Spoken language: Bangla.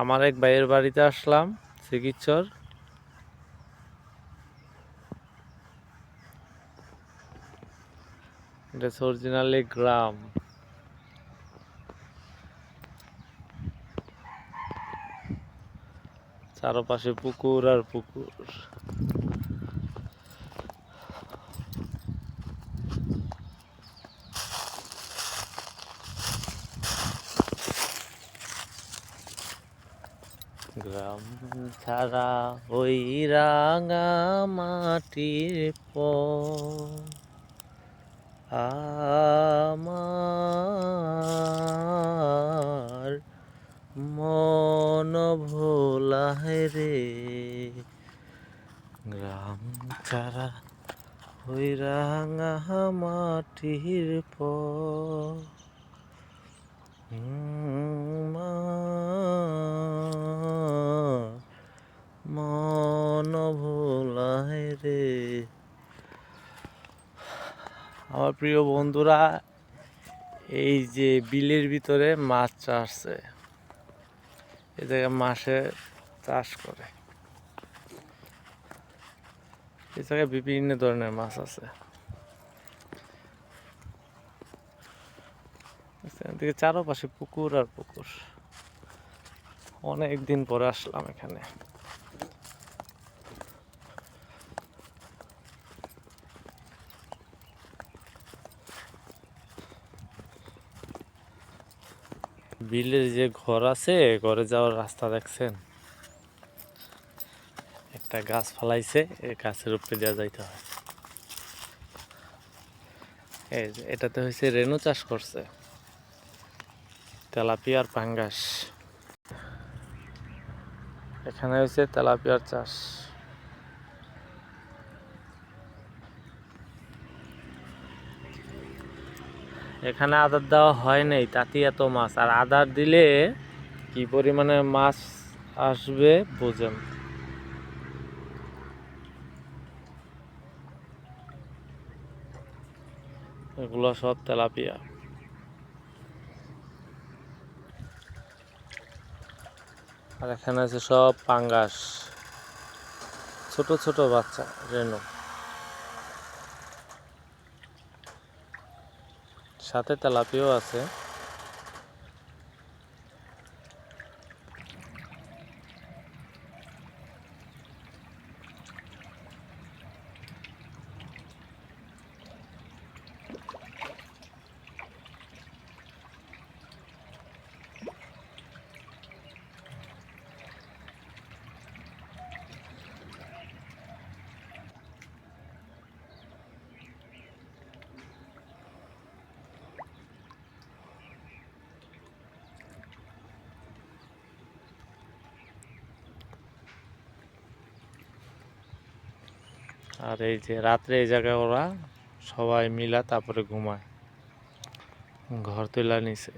আমার এক ভাইয়ের বাড়িতে আসলাম চিকিৎসর। এটা অরিজিনালি গ্রাম। চারপাশে পুকুর আর পুকুর। গ্রাম ছাড়া ওই রাঙা মাটির পর আমার মন ভোলায় রে। গ্রাম ছাড়া ওই রাঙা মাটির পর মন ভোলায় রে আমার প্রিয় বন্ধুরা, এই যে বিলের ভিতরে মাছ চাষছে এ জায়গায় মাসে চাষ করে। এই জায়গায় বিভিন্ন ধরনের মাছ আছে। এদিকে চারপাশে পুকুর আর পুকুর। অনেক দিন পরে আসলাম এখানে। বিলের যে ঘর আছে, ঘরে যাওয়ার রাস্তা দেখছেন? একটা গাছ ফালাইছে এই গাছের উপরে দেওয়া যাইতে হয়। এই এটাতে হয়েছে রেনু চাষ করছে। তেলাপিয়ার পাঙ্গাস। এখানে হয়েছে তেলাপিয়ার চাষ। এখানে আদার দেওয়া হয় নাই, তাতে এত মাছ। আর আদার দিলে কি পরিমাণে মাছ আসবে বুঝেন। এগুলো সব তেলাপিয়া। আর এখানে আছে সব পাঙ্গাস। ছোট ছোট বাচ্চা, রেনু। সাথে তেলাপিয়াও আছে। আর এই যে রাত্রে এই জায়গায় ওরা সবাই মিলা তারপরে ঘুমায়। ঘর তোলা নিছে।